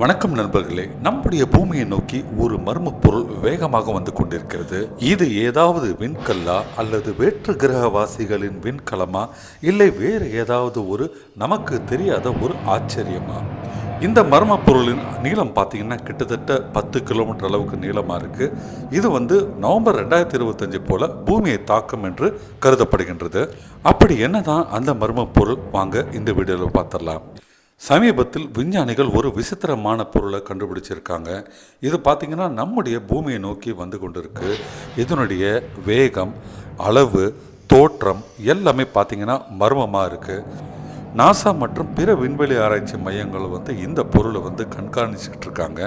வணக்கம் நண்பர்களே. நம்முடைய பூமியை நோக்கி ஒரு மர்ம பொருள் வேகமாக வந்து கொண்டிருக்கிறது. இது ஏதாவது விண்கல்லா அல்லது வேற்று கிரகவாசிகளின் விண்கலமா? இல்லை வேறு ஏதாவது ஒரு நமக்கு தெரியாத ஒரு ஆச்சரியமா? இந்த மர்ம பொருளின் நீளம் பார்த்தீங்கன்னா கிட்டத்தட்ட பத்து கிலோமீட்டர் அளவுக்கு நீளமாக இருக்கு. இது வந்து நவம்பர் ரெண்டாயிரத்தி இருபத்தஞ்சு போல பூமியை தாக்கும் என்று கருதப்படுகின்றது. அப்படி என்னதான் அந்த மர்ம பொருள்? வாங்க இந்த வீடியோவில் பார்த்துடலாம். சமீபத்தில் விஞ்ஞானிகள் ஒரு விசித்திரமான பொருளை கண்டுபிடிச்சிருக்காங்க. இது பார்த்திங்கன்னா நம்முடைய பூமியை நோக்கி வந்து கொண்டிருக்கு. இதனுடைய வேகம் அளவு தோற்றம் எல்லாமே பார்த்தீங்கன்னா மர்மமாக இருக்குது நாசா மற்றும் பிற விண்வெளி ஆராய்ச்சி மையங்கள் வந்து இந்த பொருளை வந்து கண்காணிச்சுக்கிட்டு இருக்காங்க.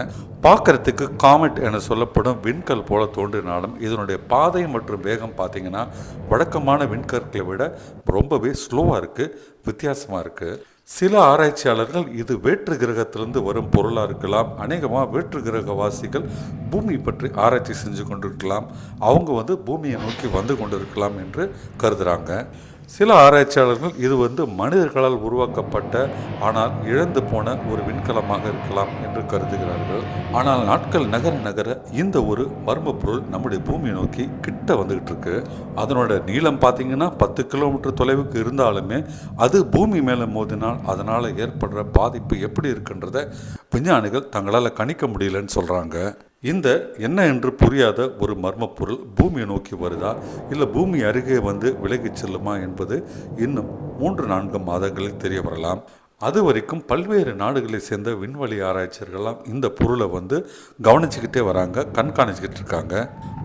பார்க்கறதுக்கு காமெட் என சொல்லப்படும் விண்கல் போல தோன்றினாலும் இதனுடைய பாதை மற்றும் வேகம் பார்த்தீங்கன்னா வழக்கமான விண்கற்களை விட ரொம்பவே ஸ்லோவாக இருக்குது வித்தியாசமாக இருக்குது சில ஆராய்ச்சியாளர்கள் இது வேற்று கிரகத்திலிருந்து வரும் பொருளாக இருக்கலாம் அநேகமாக வேற்று கிரகவாசிகள் பூமி பற்றி ஆராய்ச்சி செஞ்சு கொண்டிருக்கலாம். அவங்க வந்து பூமியை நோக்கி வந்து கொண்டிருக்கலாம் என்று கருதுகிறாங்க சில ஆராய்ச்சியாளர்கள் இது வந்து மனிதர்களால் உருவாக்கப்பட்ட ஆனால் இழந்து போன ஒரு விண்கலமாக இருக்கலாம் என்று கருதுகிறார்கள். ஆனால் நாட்கள் நகர நகர இந்த ஒரு மர்ம பொருள் நம்முடைய பூமியை நோக்கி கிட்ட வந்துகிட்டு இருக்கு. அதனோட நீளம் பார்த்தீங்கன்னா பத்து கிலோமீட்டர் தொலைவுக்கு இருந்தாலுமே அது பூமி மேலே மோதினால் அதனால் ஏற்படுற பாதிப்பு எப்படி இருக்குன்றத விஞ்ஞானிகள் தங்களால் கணிக்க முடியலன்னு சொல்கிறாங்க இந்த என்ன என்று புரியாத ஒரு மர்ம பொருள் பூமியை நோக்கி வருதா? இல்லை பூமி அருகே வந்து விலகிச் செல்லுமா என்பது இன்னும் மூன்று நான்கு மாதங்களில் தெரிய வரலாம். அது வரைக்கும் பல்வேறு நாடுகளை சேர்ந்த விண்வெளி ஆராய்ச்சியர்கள்லாம் இந்த பொருளை வந்து கவனிச்சுக்கிட்டே வராங்க கண்காணிச்சுக்கிட்டு இருக்காங்க.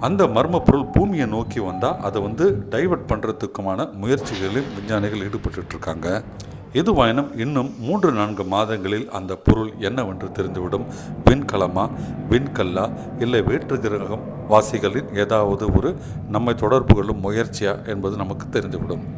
அந்த மர்ம பொருள் பூமியை நோக்கி வந்தால் அதை வந்து டைவர்ட் பண்ணுறதுக்குமான முயற்சிகளில் விஞ்ஞானிகள் ஈடுபட்டு இருக்காங்க. எதுவாயினும் இன்னும் மூன்று நான்கு மாதங்களில் அந்த பொருள் என்னவென்று தெரிந்துவிடும். விண்கலமா? விண்கல்லா? இல்லை வேற்று கிரகம் வாசிகளின் ஏதாவது ஒரு நம்மை தொடர்பு கொள்ளும் முயற்சியா? என்பது நமக்கு தெரிந்துவிடும்.